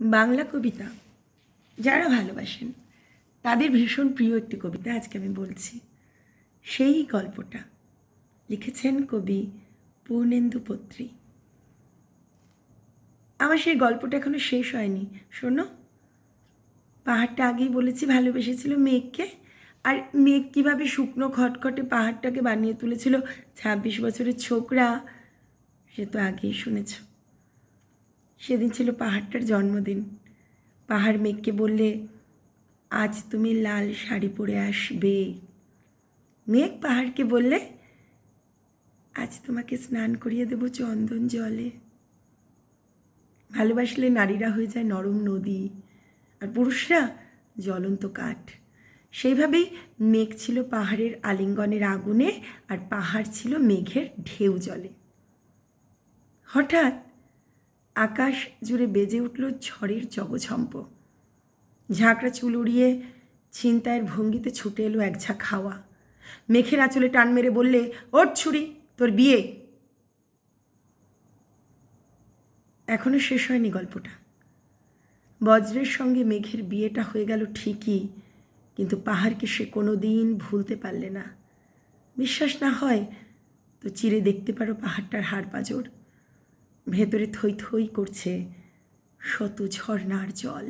বাংলা কবিতা যারা ভালোবাসেন, তাদের ভীষণ প্রিয় একটি কবিতা আজকে আমি বলছি। সেই গল্পটা লিখেছেন কবি পূর্ণেন্দু পত্রী। আমার সেই গল্পটা এখনও শেষ হয়নি। শোনো, পাহাড়টা আগেই বলেছি ভালোবেসেছিল মেঘকে, আর মেঘ কীভাবে শুকনো খটখটে পাহাড়টাকে বানিয়ে তুলেছিল ছাব্বিশ বছরের ছোকরা, সে তো আগেই শুনেছ। সেদিন ছিল পাহাড়টার জন্মদিন। পাহাড় মেঘকে বললে, আজ তুমি লাল শাড়ি পরে আসবে। মেঘ পাহাড়কে বললে, আজ তোমাকে স্নান করিয়ে দেবো চন্দন জলে। ভালোবাসলে নারীরা হয়ে যায় নরম নদী, আর পুরুষরা জ্বলন্ত কাঠ। সেইভাবেই মেঘ ছিল পাহাড়ের আলিঙ্গনের আগুনে, আর পাহাড় ছিল মেঘের ঢেউ জলে। হঠাৎ আকাশ জুড়ে বেজে উঠল ঝড়ের জগঝম্প। ঝাঁকড়া চুল উড়িয়ে ছিনতাইয়ের ভঙ্গিতে ছুটে এলো এক ঝাঁক হাওয়া। মেঘের আঁচলে টান মেরে বললে ওর ছুরি, তোর বিয়ে। এখনও শেষ হয়নি গল্পটা। বজ্রের সঙ্গে মেঘের বিয়েটা হয়ে গেল ঠিকই, কিন্তু পাহাড়কে সে কোনো দিন ভুলতে পারলে না। বিশ্বাস না হয় তো চিরে দেখতে পারো পাহাড়টার হাড় পাঁজর। ভেতরে থই থই করছে শত ঝর্নার জল।